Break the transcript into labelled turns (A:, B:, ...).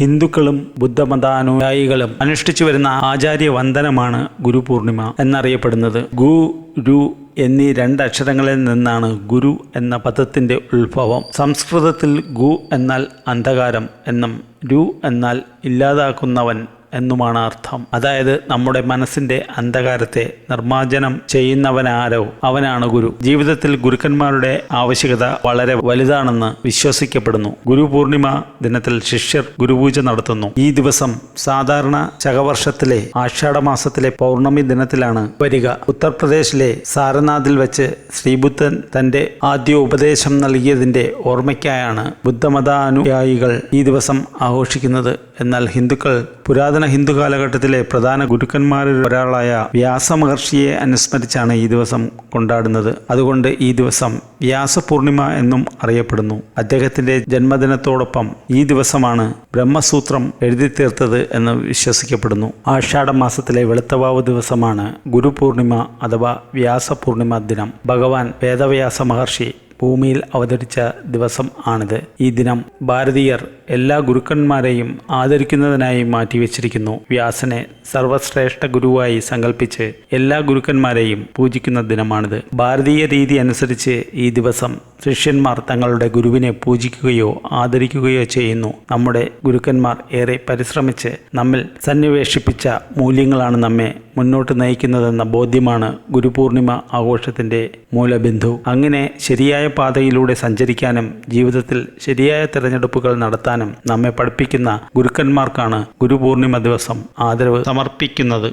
A: ഹിന്ദുക്കളും ബുദ്ധമതാനുയായികളും അനുഷ്ഠിച്ചു വരുന്ന ആചാര്യ വന്ദനമാണ് ഗുരു പൂർണിമ എന്നറിയപ്പെടുന്നത്. ഗു രു എന്നീ രണ്ട് അക്ഷരങ്ങളിൽ നിന്നാണ് ഗുരു എന്ന പദത്തിന്റെ ഉത്ഭവം. സംസ്കൃതത്തിൽ ഗു എന്നാൽ അന്ധകാരം എന്നും രു എന്നാൽ ഇല്ലാതാക്കുന്നവൻ എന്നുമാണ് അർത്ഥം. അതായത് നമ്മുടെ മനസ്സിന്റെ അന്ധകാരത്തെ നിർമ്മാർജനം ചെയ്യുന്നവനാരോ അവനാണ് ഗുരു. ജീവിതത്തിൽ ഗുരുക്കന്മാരുടെ ആവശ്യകത വളരെ വലുതാണെന്ന് വിശ്വസിക്കപ്പെടുന്നു. ഗുരു പൂർണിമ ദിനത്തിൽ ശിഷ്യർ ഗുരുപൂജ നടത്തുന്നു. ഈ ദിവസം സാധാരണ ശകവർഷത്തിലെ ആഷാഢമാസത്തിലെ പൗർണമി ദിനത്തിലാണ് വരിക. ഉത്തർപ്രദേശിലെ സാരനാഥിൽ വെച്ച് ശ്രീബുദ്ധൻ തന്റെ ആദ്യ ഉപദേശം നൽകിയതിന്റെ ഓർമ്മയ്ക്കായാണ് ബുദ്ധമതാനുയായികൾ ഈ ദിവസം ആഘോഷിക്കുന്നത്. എന്നാൽ ഹിന്ദുക്കൾ പുരാതന ഹിന്ദു കാലഘട്ടത്തിലെ പ്രധാന ഗുരുക്കന്മാരിൽ ഒരാളായ വ്യാസമഹർഷിയെ അനുസ്മരിച്ചാണ് ഈ ദിവസം കൊണ്ടാടുന്നത്. അതുകൊണ്ട് ഈ ദിവസം വ്യാസപൂർണിമ എന്നും അറിയപ്പെടുന്നു. അദ്ദേഹത്തിന്റെ ജന്മദിനത്തോടൊപ്പം ഈ ദിവസമാണ് ബ്രഹ്മസൂത്രം എഴുതി തീർത്തത് എന്ന് വിശ്വസിക്കപ്പെടുന്നു. ആഷാഢ മാസത്തിലെ വെളുത്തവാവ് ദിവസമാണ് ഗുരുപൂർണിമ അഥവാ വ്യാസപൂർണിമ ദിനം. ഭഗവാൻ വേദവ്യാസ മഹർഷി ഭൂമിയിൽ അവതരിച്ച ദിവസം ആണിത്. ഈ ദിനം ഭാരതീയർ എല്ലാ ഗുരുക്കന്മാരെയും ആദരിക്കുന്നതിനായി മാറ്റിവെച്ചിരിക്കുന്നു. വ്യാസനെ സർവശ്രേഷ്ഠ ഗുരുവായി സങ്കല്പിച്ച് എല്ലാ ഗുരുക്കന്മാരെയും പൂജിക്കുന്ന ദിനമാണിത്. ഭാരതീയ രീതി അനുസരിച്ച് ഈ ദിവസം ശിഷ്യന്മാർ തങ്ങളുടെ ഗുരുവിനെ പൂജിക്കുകയോ ആദരിക്കുകയോ ചെയ്യുന്നു. നമ്മുടെ ഗുരുക്കന്മാർ ഏറെ പരിശ്രമിച്ച് നമ്മിൽ സന്നിവേശിപ്പിച്ച മൂല്യങ്ങളാണ് നമ്മെ മുന്നോട്ട് നയിക്കുന്നതെന്ന ബോധ്യമാണ് ഗുരുപൂർണിമ ആഘോഷത്തിന്റെ മൂലബിന്ദു. അങ്ങനെ ശരിയായ പാതയിലൂടെ സഞ്ചരിക്കാനും ജീവിതത്തിൽ ശരിയായ തിരഞ്ഞെടുപ്പുകൾ നടത്താനും നമ്മെ പഠിപ്പിക്കുന്ന ഗുരുക്കന്മാർക്കാണ് ഗുരുപൂർണിമ ദിവസം ആദരവ് സമർപ്പിക്കുന്നത്.